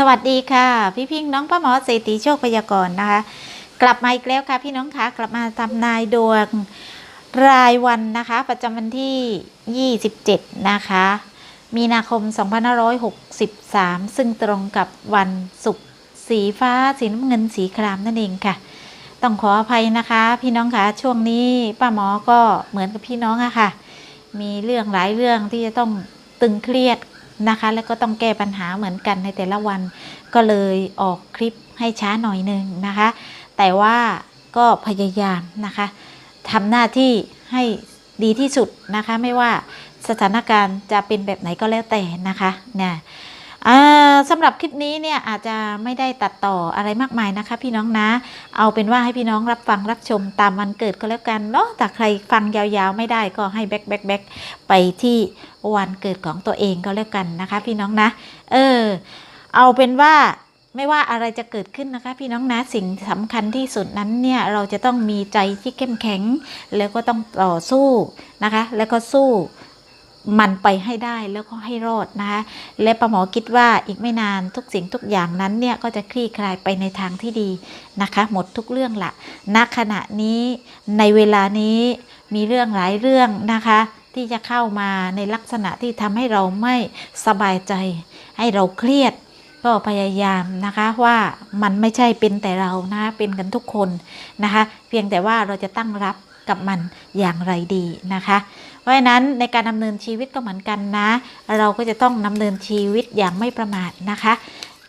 สวัสดีค่ะ พี่พิงน้องป้าหมอเศรษฐีโชคพยากรณ์นะคะ กลับมาอีกแล้วค่ะพี่น้องคะกลับมาทำนายดวงรายวันนะคะ ประจำวันที่ 27 นะคะ มีนาคม 2563 ซึ่งตรงกับวันศุกร์สีฟ้าสีน้ำเงินสีครามนั่นเองค่ะ ต้องขออภัยนะคะ พี่น้องคะช่วงนี้ป้าหมอก็เหมือนกับพี่น้องอะค่ะ มีเรื่องหลายเรื่องที่จะต้องตึงเครียด นะคะ แล้วก็ต้องแก้ปัญหาเหมือนกันในแต่ละวัน ก็เลยออกคลิปให้ช้าหน่อยหนึงนะคะ แต่ว่าก็พยายามนะคะทำหน้าที่ให้ดีที่สุดนะคะ ไม่ว่าสถานการณ์จะเป็นแบบไหนก็แล้วแต่นะคะเนี่ย สำหรับคลิปนี้เนี่ยอาจจะไม่ได้ตัดต่ออะไรมากมายนะคะ พี่น้องนะ เอาเป็นว่าให้พี่น้องรับฟังรับชมตามวันเกิดก็แล้วกันเนาะแต่ใครฟังยาวๆไม่ได้ก็ให้แบ็คแบ็คแบ็คไปที่วันเกิดของตัวเองก็แล้วกันนะคะ พี่น้องนะ เออ เอาเป็นว่าไม่ว่าอะไรจะเกิดขึ้นนะคะ พี่น้องนะสิ่งสำคัญที่สุดนั้นเนี่ยเราจะต้องมีใจที่เข้มแข็ง แล้วก็ต้องต่อสู้นะคะ แล้วก็สู้ มันไปให้ได้แล้วก็ให้รอดนะคะและประหมอคิดว่าอีกไม่นานทุกสิ่งทุกอย่างนั้นเนี่ยก็จะคลี่คลายไปในทางที่ดีนะคะ หมดทุกเรื่องละณขณะนี้ในเวลานี้มีเรื่องหลายเรื่องนะคะ ที่จะเข้ามาในลักษณะที่ทำให้เราไม่สบายใจ ให้เราเครียดก็พยายามนะคะว่ามันไม่ใช่เป็นแต่เรานะเป็นกันทุกคนนะคะ เพียงแต่ว่าเราจะตั้งรับกับมันอย่างไรดีนะคะ ราะฉะนั้นในการดำเนินชีวิตก็เหมือนกันนะ เราก็จะต้องดำเนินชีวิตอย่างไม่ประมาทนะคะ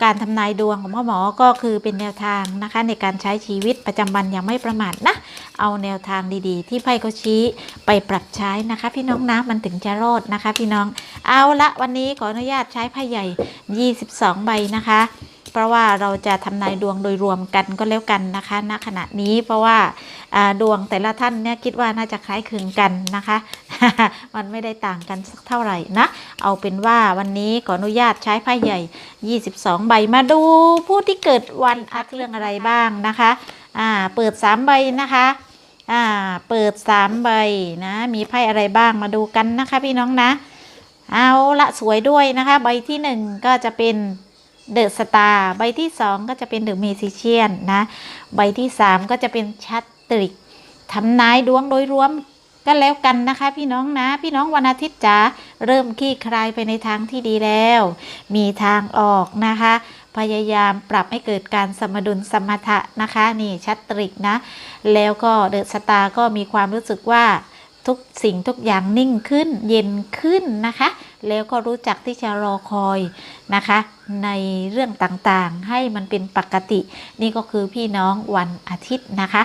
การทำนายดวงของพ่อหมอก็คือเป็นแนวทางนะคะ ในการใช้ชีวิตประจำวันอย่างไม่ประมาทนะ เอาแนวทางดีๆ ที่ไพ่เขาชี้ไปปรับใช้นะคะ พี่น้องนะมันถึงจะรอดนะคะ พี่น้องเอาละวันนี้ขออนุญาตใช้ไพ่ใหญ่ 22 ใบนะคะเพราะว่าเราจะทำนายดวงโดยรวมกันก็แล้วกันนะคะ ณ ขณะนี้เพราะว่าอ่าดวงแต่ละท่านเนี่ยคิดว่าน่าจะคล้ายคลึงกันนะคะ มันไม่ได้ต่างกันสักเท่าไหร่นะ เอาเป็นว่าวันนี้ขออนุญาตใช้ไพ่ใหญ่ 22 ใบมาดูผู้ที่เกิดวันอาทิตย์เรื่องอะไรบ้างนะคะอ่าเปิด 3 ใบนะคะอ่าเปิด 3 ใบนะมีไพ่อะไรบ้างมาดูกันนะคะพี่น้องนะ เอาละสวยด้วยนะคะ ใบที่ 1 ก็จะเป็นเดอะสตาร์ใบที่ 2 ก็จะเป็นเดอะเมซิเชียนนะ ใบที่ 3 ก็จะเป็นชัตตริกทำนายดวงโดยรวม ก็แล้วกันนะคะ พี่น้องนะ พี่น้องวันอาทิตย์จ๋าเริ่มคลี่คลายไปในทางที่ดีแล้ว มีทางออกนะคะ พยายามปรับให้เกิดการสมดุลสมถะนะคะ นี่ชัตตริกนะ แล้วก็เดอะสตาร์ก็มีความรู้สึกว่าทุกสิ่งทุกอย่างนิ่งขึ้นเย็นขึ้นนะคะ แล้วก็รู้จักที่จะรอคอยนะคะ ในเรื่องต่างๆให้มันเป็นปกติ นี่ก็คือพี่น้องวันอาทิตย์นะคะ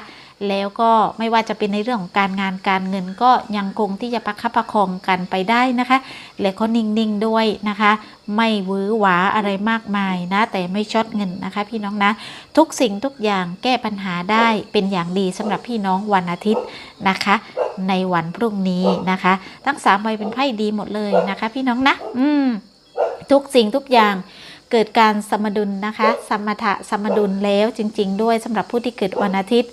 แล้วก็ไม่ว่าจะเป็นในเรื่องของการงานการเงินก็ยังคงที่จะประคับประคองกันไปได้นะคะ และก็นิ่งๆด้วยนะคะ ไม่วือหวาอะไรมากมายนะ แต่ไม่ช็อตเงินนะคะ พี่น้องนะ ทุกสิ่งทุกอย่างแก้ปัญหาได้เป็นอย่างดีสำหรับพี่น้องวันอาทิตย์นะคะ ในวันพรุ่งนี้นะคะ ทั้งสามใบเป็นไพ่ดีหมดเลยนะคะ พี่น้องนะ อืม ทุกสิ่งทุกอย่างเกิดการสมดุลนะคะ สมถะสมดุลแล้วจริง ๆ ด้วยสำหรับผู้ที่เกิดวันอาทิตย์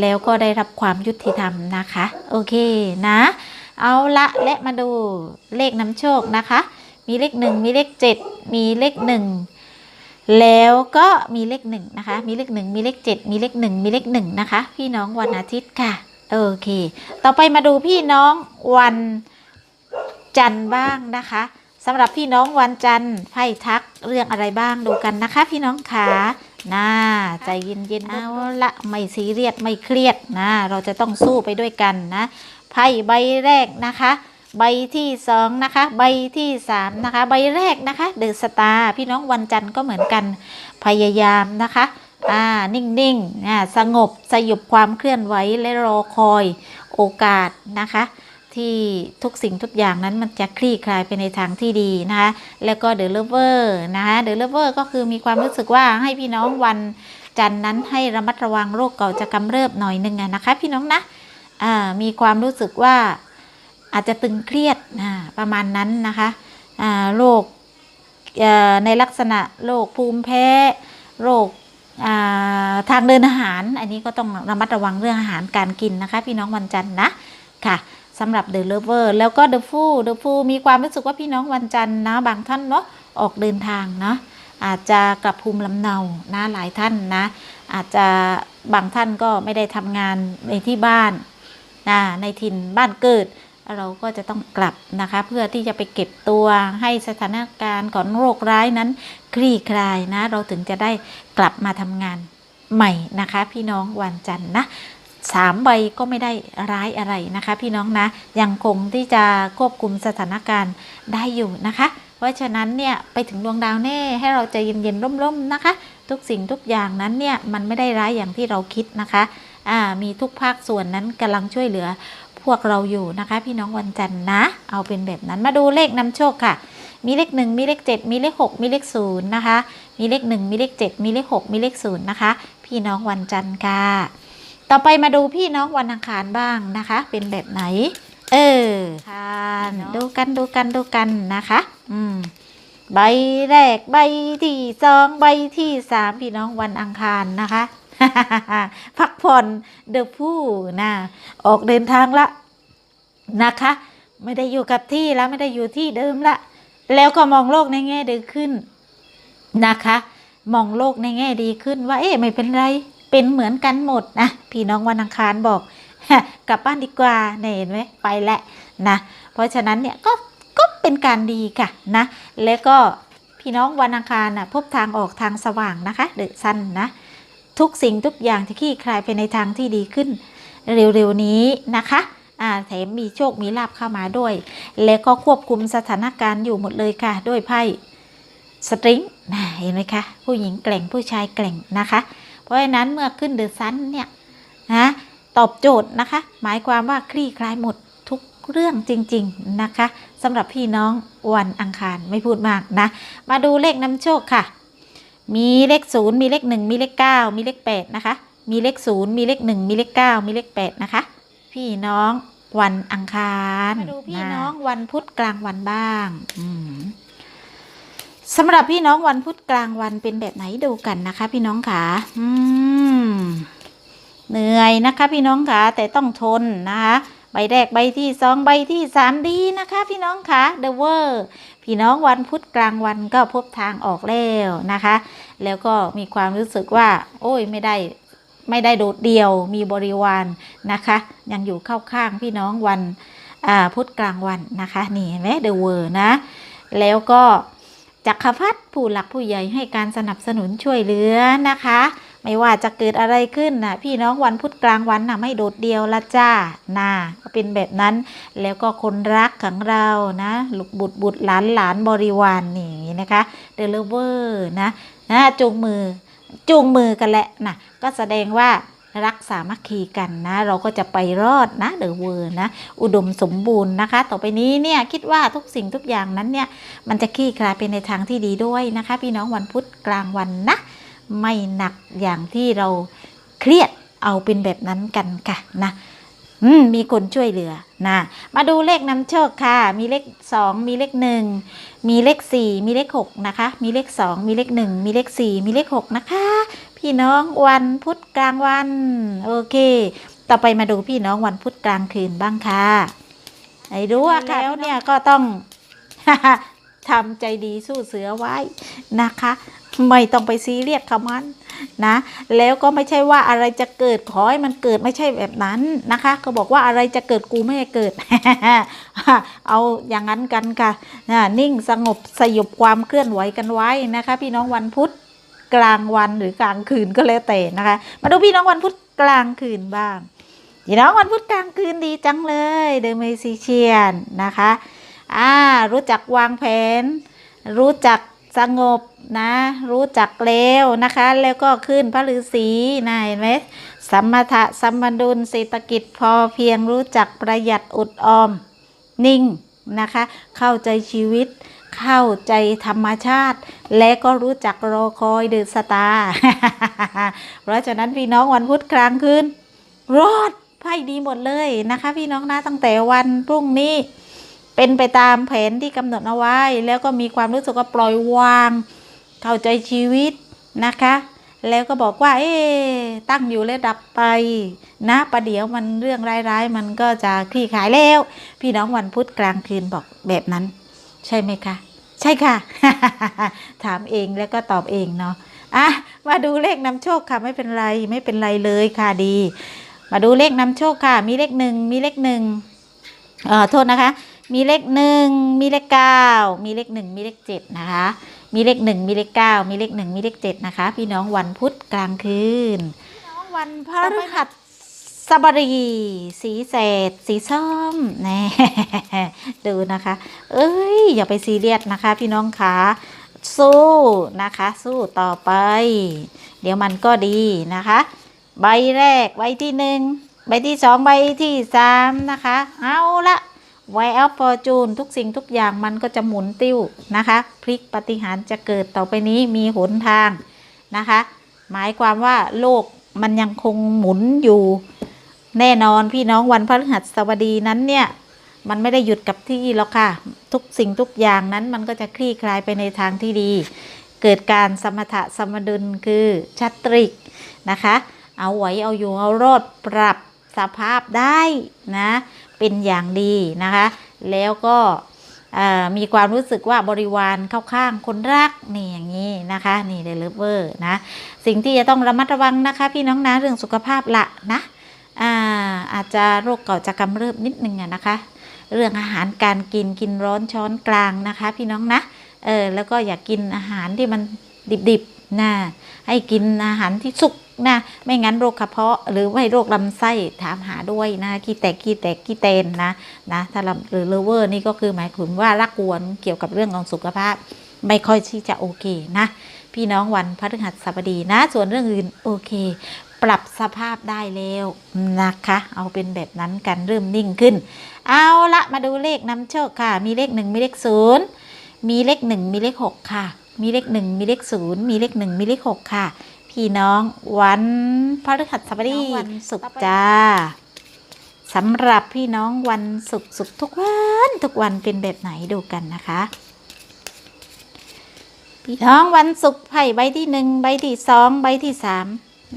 แล้วก็ได้รับความยุติธรรมนะคะ โอเคนะ เอาละและมาดูเลขนำโชคนะคะ มีเลขหนึ่งมีเลขเจ็ดมีเลขหนึ่งแล้วก็มีเลขหนึ่งนะคะ มีเลขหนึ่งมีเลขเจ็ดมีเลขหนึ่งมีเลขหนึ่งนะคะ พี่น้องวันอาทิตย์ค่ะ โอเค ต่อไปมาดูพี่น้องวันจันทร์บ้างนะคะสำหรับพี่น้องวันจันทร์ไพ่ทักเรื่องอะไรบ้างดูกันนะคะ พี่น้องขา น่าใจเย็นๆเอาละไม่ซีเรียสไม่เครียดนะ เราจะต้องสู้ไปด้วยกันนะไพ่ใบแรกนะคะ ใบที่สองนะคะ ใบที่สามนะคะ ใบแรกนะคะเดอะสตาร์พี่น้องวันจันทร์ก็เหมือนกันพยายามนะคะอ่านิ่งๆอ่าสงบสยบความเคลื่อนไหวและรอคอยโอกาสนะคะ ที่ทุกสิ่งทุกอย่างนั้นมันจะคลี่คลายไปในทางที่ดีนะคะแล้วก็เดอะเลเวอร์นะคะเดอะเลเวอร์ก็คือมีความรู้สึกว่าให้พี่น้องวันจันนั้นให้ระมัดระวังโรคเก่าจะกำเริบหน่อยหนึงอะนะคะพี่น้องนะอ่ามีความรู้สึกว่าอาจจะตึงเครียดประมาณนั้นนะคะอ่าโรคในลักษณะโรคภูมิแพ้โรคทางเดินอาหาร อันนี้ก็ต้องระมัดระวังเรื่องอาหารการกินนะคะ พี่น้องวันจันทร์นะค่ะ สำหรับ The Lover แล้วก็ The Fool The Fool มีความรู้สึกว่าพี่น้องวันจันทร์นะ บางท่านเนาะออกเดินทางเนาะอาจจะกลับภูมิลำเนานะหลายท่านนะ อาจจะบางท่านก็ไม่ได้ทำงานในที่บ้านนะในถิ่นบ้านเกิด เราก็จะต้องกลับนะคะ เพื่อที่จะไปเก็บตัวให้สถานการณ์ของโรคร้ายนั้นคลี่คลายนะ เราถึงจะได้กลับมาทำงานใหม่นะคะ พี่น้องวันจันทร์นะ สามใบก็ไม่ได้ร้ายอะไรนะคะ พี่น้องนะยังคงที่จะควบคุมสถานการณ์ได้อยู่นะคะ เพราะฉะนั้นเนี่ยไปถึงดวงดาวแน่ให้เราใจเย็นๆร่มๆนะคะ ทุกสิ่งทุกอย่างนั้นเนี่ยมันไม่ได้ร้ายอย่างที่เราคิดนะคะอ่ามีทุกภาคส่วนนั้นกำลังช่วยเหลือพวกเราอยู่นะคะ พี่น้องวันจันทร์นะ เอาเป็นแบบนั้นมาดูเลขนำโชคค่ะ มีเลขหนึ่งมีเลขเจ็ดมีเลขหกมีเลขศูนย์นะคะ มีเลขหนึ่งมีเลขเจ็ดมีเลขหกมีเลขศูนย์นะคะ พี่น้องวันจันทร์ค่ะ ต่อไปมาดูพี่น้องวันอังคารบ้างนะคะ เป็นแบบไหน เออค่ะดูกันดูกันดูกันนะคะ อืมใบแรกใบที่สองใบที่สามพี่น้องวันอังคารนะคะ พักผ่อนเดอะผู้นะออกเดินทางละนะคะ ไม่ได้อยู่กับที่แล้วไม่ได้อยู่ที่เดิมละ แล้วก็มองโลกในแง่ดีขึ้นนะคะ มองโลกในแง่ดีขึ้นว่า เอ๊ะไม่เป็นไร เป็นเหมือนกันหมดนะพี่น้องวันอังคารบอกกลับบ้านดีกว่าเนี่ยเห็นไหมไปแหละนะ เพราะฉะนั้นเนี่ยก็ก็เป็นการดีค่ะนะแล้วก็พี่น้องวันอังคารนะพบทางออกทางสว่างนะคะเดอะซันนะทุกสิ่งทุกอย่างจะคลี่คลายไปในทางที่ดีขึ้น เร็วๆนี้นะคะอาแถมมีโชคมีลาบเข้ามาด้วย แล้วก็ควบคุมสถานการณ์อยู่หมดเลยค่ะ ด้วยไพ่สตริงนะเห็นไหมคะ ผู้หญิงแกร่งผู้ชายแกร่งนะคะ ราะฉะนั้นเมื่อขึ้นเดอะซันเนี่ยนะตอบโจทย์นะคะ หมายความว่าคลี่คลายหมดทุกเรื่องจริง ๆ นะคะสำหรับพี่น้องวันอังคารไม่พูดมากนะ มาดูเลขนำโชคค่ะ มีเลขศูนย์มีเลขหนึ่งมีเลขเก้ามีเลขแปดนะคะ มีเลขศูนย์มีเลขหนึ่งมีเลขเก้ามีเลขแปดนะคะ พี่น้องวันอังคาร มาดูพี่น้องวันพุธกลางวันบ้าง อืม สำหรับพี่น้องวันพุธกลางวันเป็นแบบไหนดูกันนะคะ พี่น้องขาอืมเหนื่อยนะคะ พี่น้องขาแต่ต้องทนนะคะใบแรกใบที่สองใบที่สามดีนะคะ พี่น้องคะเดอะเวอร์พี่น้องวันพุธกลางวันก็พบทางออกแล้วนะคะ แล้วก็มีความรู้สึกว่า โอ้ยไม่ได้ไม่ได้โดดเดี่ยวมีบริวารนะคะ ยังอยู่เข้าข้างพี่น้องวันพุธกลางวันนะคะ นี่เห็นไหมเดอะเวอร์นะ แล้วก็ จักรพรรดิผู้หลักผู้ใหญ่ให้การสนับสนุนช่วยเหลือนะคะ ไม่ว่าจะเกิดอะไรขึ้นนะพี่น้องวันพุธกลางวันนะไม่โดดเดียวละจ้านะก็เป็นแบบนั้น แล้วก็คนรักของเรานะลูกบุตรบุตรหลานหลานบริวารนนี่นะคะเดลเวอร์นะนะจูงมือจูงมือกันแหละนะก็แสดงว่า รักสามัคคีกันนะ เราก็จะไปรอดนะเดอะเวอร์นะ อุดมสมบูรณ์นะคะ ต่อไปนี้เนี่ยคิดว่าทุกสิ่งทุกอย่างนั้นเนี่ย มันจะคลี่คลายไปในทางที่ดีด้วยนะคะ พี่น้องวันพุธกลางวันนะ ไม่หนักอย่างที่เราเครียดเอาเป็นแบบนั้นกันค่ะนะมมีคนช่วยเหลือนะมาดูเลขนำโชคค่ะ มีเลขสองมีเลขหนึ่งมีเลขสี่มีเลขหกนะคะ มีเลขสองมีเลขหนึ่งมีเลขสี่มีเลขหกนะคะ พี่น้องวันพุธกลางวัน โอเค ต่อไปมาดูพี่น้องวันพุธกลางคืนบ้างค่ะไอ้รู้ว่าแล้วเนี่ยก็ต้องทำใจดีสู้เสือไว้นะคะ ไม่ต้องไปซีเรียสกับมันนะ แล้วก็ไม่ใช่ว่าอะไรจะเกิดขอให้มันเกิดไม่ใช่แบบนั้นนะคะก็บอกว่าอะไรจะเกิดกูไม่ให้เกิด เอาอย่างนั้นกันค่ะนะนิ่งสงบสยบความเคลื่อนไหวกันไว้นะคะ พี่น้องวันพุธ กลางวันหรือกลางคืนก็แล้วแต่นะคะ มาดูพี่น้องวันพุธกลางคืนบ้างพี่น้องวันพุธกลางคืนดีจังเลยเดอะเมซิเชียนนะคะอ่ารู้จักวางแผน รู้จักสงบนะ รู้จักเลวนะคะ แล้วก็ขึ้นพระฤาษีนะเห็นไหมสัมมาทะสัมมาดุลเศรษฐกิจพอเพียงรู้จักประหยัดอดออมนิ่งนะคะ เข้าใจชีวิต เข้าใจธรรมชาติ และก็รู้จักรอคอยเดือดสตา เพราะฉะนั้นพี่น้องวันพุธกลางคืนรอดไพ่ดีหมดเลยนะคะ พี่น้องนะตั้งแต่วันพรุ่งนี้ เป็นไปตามแผนที่กำหนดเอาไว้ แล้วก็มีความรู้สึกว่าปล่อยวาง เข้าใจชีวิตนะคะ แล้วก็บอกว่า เอ๊ะตั้งอยู่และดับไปนะประเดี๋ยวมันเรื่องร้ายๆ มันก็จะคลี่คลายแล้ว พี่น้องวันพุธกลางคืนบอกแบบนั้น ใช่ไหมคะ ใช่ค่ะ ถามเองแล้วก็ตอบเองเนาะอะมาดูเลขนำโชคค่ะไม่เป็นไรไม่เป็นไรเลยค่ะดี มาดูเลขนำโชคค่ะ มีเลขหนึ่งมีเลขหนึ่งเอ่อโทษนะคะ มีเลขหนึ่งมีเลขเก้ามีเลขหนึ่งมีเลขเจ็ดนะคะ มีเลขหนึ่งมีเลขเก้ามีเลขหนึ่งมีเลขเจ็ดนะคะ พี่น้องวันพุธกลางคืน พี่น้องวันพฤหัส บดีสีแสดสีส้มแน่ดูนะคะ เอ้ย อย่าไปซีเรียสนะคะ พี่น้องคะสู้นะคะ สู้ต่อไป เดี๋ยวมันก็ดีนะคะ ใบแรกใบที่หนึ่งใบที่สองใบที่สามนะคะ เอาละไวแอลฟอร์จูนทุกสิ่งทุกอย่างมันก็จะหมุนติ้วนะคะ พลิกปฏิหารจะเกิดต่อไปนี้มีหนทางนะคะ หมายความว่าโลกมันยังคงหมุนอยู่ แน่นอนพี่น้องวันพฤหัสบดีนั้นเนี่ย มันไม่ได้หยุดกับที่หรอกค่ะ ทุกสิ่งทุกอย่างนั้นมันก็จะคลี่คลายไปในทางที่ดี เกิดการสมถะสมดุลคือชัตริกนะคะ เอาไหวเอาอยู่เอารอดปรับสภาพได้นะ เป็นอย่างดีนะคะ แล้วก็มีความรู้สึกว่าบริวารเข้าข้างคนรักนี่อย่างนี้นะคะนี่เดลิเวอร์นะ สิ่งที่จะต้องระมัดระวังนะคะ พี่น้องนะเรื่องสุขภาพละนะ อาอาจจะโรคเก่าจะกำเริบนิดนึงอะนะคะ เรื่องอาหารการกินกินร้อนช้อนกลางนะคะ พี่น้องนะเออแล้วก็อย่ากกินอาหารที่มันดิบๆนะให้กินอาหารที่สุกนะไม่งั้นโรคกระเพาะหรือว่โรคลำไส้ถามหาด้วยนะขี้แตกขี้แตกขี้เตนนะนะถ้าลำหรือเลเวอร์นี่ก็คือหมายถึงว่ารักกวนเกี่ยวกับเรื่องของสุขภาพ ไม่ค่อยที่จะโอเคนะ พี่น้องวันพฤหัสบดีนะ ส่วนเรื่องอื่นโอเค ปรับสภาพได้แล้วนะคะ เอาเป็นแบบนั้นกันเริ่มนิ่งขึ้น เอาละมาดูเลขนำโชคค่ะ มีเลขหนึ่งมีเลขศูนย์มีเลขหนึ่งมีเลขหกค่ะ มีเลขหนึ่งมีเลขศูนย์มีเลขหนึ่งมีเลขหกค่ะ พี่น้องวันพฤหัสบดีวันศุกร์จ้าสำหรับพี่น้องวันศุกร์ศุกร์ทุกวันทุกวันเป็นแบบไหนดูกันนะคะ พี่น้องวันศุกร์ไพ่ใบที่หนึ่งใบที่สองใบที่สาม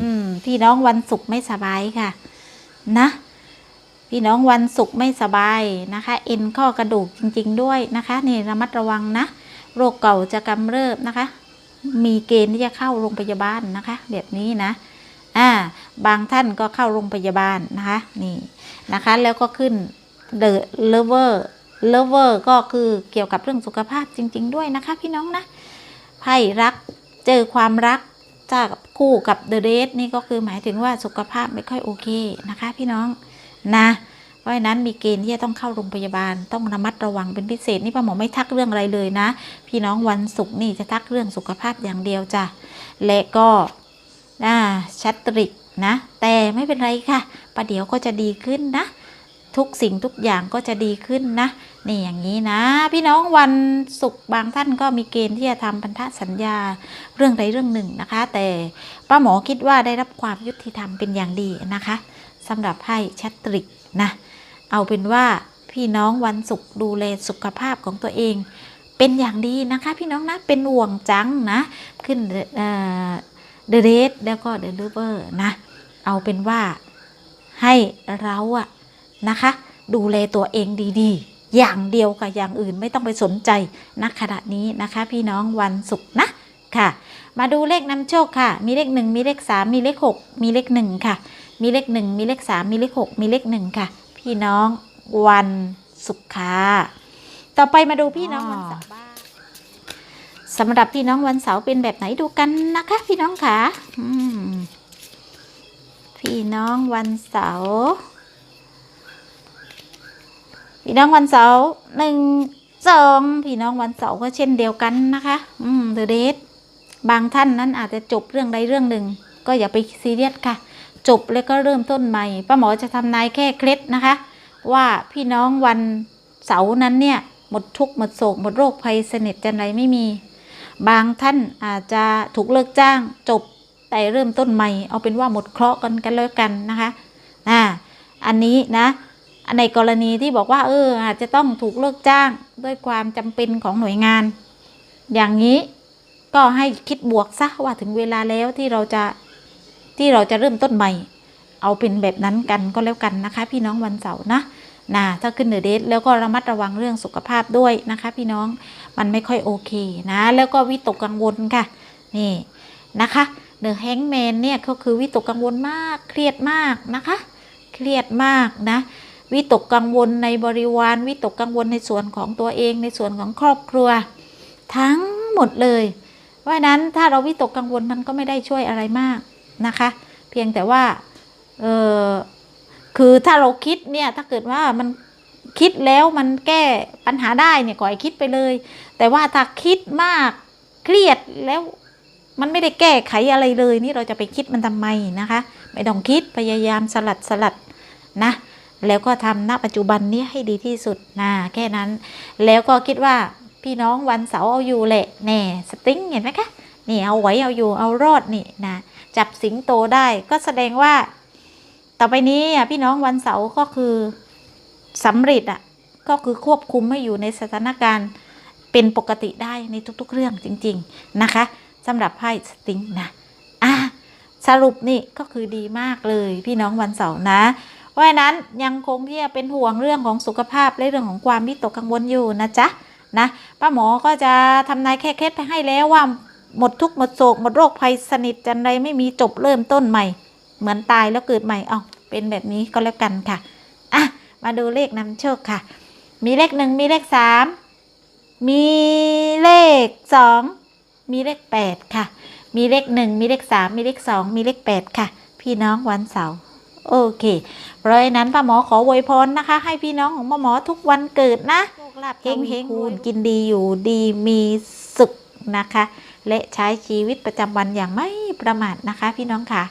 อืม พี่น้องวันศุกร์ไม่สบายค่ะ นะ พี่น้องวันศุกร์ไม่สบายนะคะ เอ็นข้อกระดูกจริง ๆ ด้วยนะคะ นี่ระมัดระวังนะ โรคเก่าจะกำเริบนะคะ มีเกณฑ์ที่จะเข้าโรงพยาบาลนะคะ แบบนี้นะ อ่า บางท่านก็เข้าโรงพยาบาลนะคะ นี่นะคะ แล้วก็ขึ้น the lover lover ก็คือเกี่ยวกับเรื่องสุขภาพจริง ๆ ด้วยนะคะ พี่น้องนะไพ่รักเจอความรัก จาคู่กับเดอะเดทนี่ก็คือหมายถึงว่าสุขภาพไม่ค่อยโอเคนะคะพี่น้องนะเพราะฉะนั้นมีเกณฑ์ที่จะต้องเข้าโรงพยาบาลต้องระมัดระวังเป็นพิเศษนี่ป้าหมอไม่ทักเรื่องอะไรเลยนะ พี่น้องวันศุกร์นี่จะทักเรื่องสุขภาพอย่างเดียวจ้ะและก็อ่าชัตริกนะ แต่ไม่เป็นไรค่ะประเดี๋ยวก็จะดีขึ้นนะ ทุกสิ่งทุกอย่างก็จะดีขึ้นนะ นี่อย่างนี้นะ พี่น้องวันศุกร์บางท่านก็มีเกณฑ์ที่จะทำพันธสัญญาเรื่องใดเรื่องหนึ่งนะคะ แต่ป้าหมอคิดว่าได้รับความยุติธรรมเป็นอย่างดีนะคะสำหรับไพ่ชัตริกนะเอาเป็นว่าพี่น้องวันศุกร์ดูแลสุขภาพของตัวเอง เป็นอย่างดีนะคะ พี่น้องนะเป็นห่วงจังนะ ขึ้นเดอะเรสแล้วก็เดอะลูเวอร์นะ เอาเป็นว่าให้เราอะนะคะ ดูแลตัวเองดี ๆ อย่างเดียวกับอย่างอื่นไม่ต้องไปสนใจณขณะนี้นะคะ พี่น้องวันศุกร์นะค่ะ มาดูเลขนำโชคค่ะ มีเลขหนึ่งมีเลขสามมีเลขหกมีเลขหนึ่งค่ะ มีเลขหนึ่งมีเลขสามมีเลขหกมีเลขหนึ่งค่ะ พี่น้องวันศุกร์ค่ะต่อไปมาดูพี่น้องวันเสาร์บ้างสำหรับพี่น้องวันเสาร์เป็นแบบไหนดูกันนะคะ พี่น้องค่ะพี่น้องวันเสาร์ พี่น้องวันเสาร์หนึ่งสองพี่น้องวันเสาร์ก็เช่นเดียวกันนะคะ อืมเดอะเดทบางท่านนั้นอาจจะจบเรื่องใดเรื่องหนึ่ง ก็อย่าไปซีเรียสค่ะ จบแล้วก็เริ่มต้นใหม่ป้าหมอจะทำนายแค่เคล็ดนะคะ ว่าพี่น้องวันเสาร์นั้นเนี่ย หมดทุกข์หมดโศกหมดโรคภัยเสน็จจันไรไม่มี บางท่านอาจจะถูกเลิกจ้าง จบแต่เริ่มต้นใหม่ เอาเป็นว่าหมดเคราะห์กันกันแล้วกันนะคะอ่าอันนี้นะ ในกรณีที่บอกว่า เออ อาจจะต้องถูกเลิกจ้างด้วยความจำเป็นของหน่วยงาน อย่างนี้ก็ให้คิดบวกซะว่าถึงเวลาแล้วที่เราจะที่เราจะเริ่มต้นใหม่ เอาเป็นแบบนั้นกันก็แล้วกันนะคะ พี่น้องวันเสาร์นะนะถ้าขึ้นเดอเดทแล้วก็ระมัดระวังเรื่องสุขภาพด้วยนะคะ พี่น้องมันไม่ค่อยโอเคนะ แล้วก็วิตกกังวลค่ะ นี่นะคะเดอะแฮงแมนเนี่ยก็คือวิตกกังวลมากเครียดมากนะคะ เครียดมากนะ วิตกกังวลในบริวาร วิตกกังวลในส่วนของตัวเอง ในส่วนของครอบครัว ทั้งหมดเลยเพราะฉะนั้นถ้าเราวิตกกังวลมันก็ไม่ได้ช่วยอะไรมากนะคะ เพียงแต่ว่าเออคือถ้าเราคิดเนี่ยถ้าเกิดว่ามันคิดแล้วมันแก้ปัญหาได้เนี่ยก็ให้คิดไปเลย แต่ว่าถ้าคิดมากเครียดแล้วมันไม่ได้แก้ไขอะไรเลย นี่เราจะไปคิดมันทำไมนะคะ ไม่ต้องคิดพยายามสลัดสลัดนะ แล้วก็ทำณปัจจุบันนี้ให้ดีที่สุดนะแค่นั้น แล้วก็คิดว่าพี่น้องวันเสาร์เอาอยู่แหละแน่สติ้งเห็นไหมคะนี่เอาไว้เอาอยู่เอารอดนี่นะจับสิงโตได้ก็แสดงว่า ต่อไปนี้พี่น้องวันเสาร์ก็คือสำเร็จอะก็คือควบคุมไม่อยู่ในสถานการณ์เป็นปกติได้ในทุกๆเรื่องจริง ๆนะคะสำหรับไพ่สติงนะอะสรุปนี่ก็คือดีมากเลยพี่น้องวันเสาร์นะ เพราะฉะนั้นยังคงที่จะเป็นห่วงเรื่องของสุขภาพและเรื่องของความวิตกกังวลอยู่นะจ๊ะนะป้าหมอก็จะทำนายแค่เคล็ดไปให้แล้วว่าหมดทุกข์หมดโศกหมดโรคภัยสนิทจันไรไม่มีจบเริ่มต้นใหม่ เหมือนตายแล้วเกิดใหม่เอาเป็นแบบนี้ก็แล้วกันค่ะอะมาดูเลขนำโชคค่ะ มีเลขหนึ่งมีเลขสามมีเลขสองมีเลขแปดค่ะ มีเลขหนึ่งมีเลขสามมีเลขสองมีเลขแปดค่ะ พี่น้องวันเสาร์ โอเค เพราะฉะนั้นป้าหมอขออวยพรนะคะ ให้พี่น้องของป้าหมอทุกวันเกิดนะเฮงเฮงคูณกินดีอยู่ดีมีสุขนะคะ และใช้ชีวิตประจำวันอย่างไม่ประมาทนะคะ พี่น้องค่ะ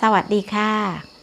สวัสดีค่ะ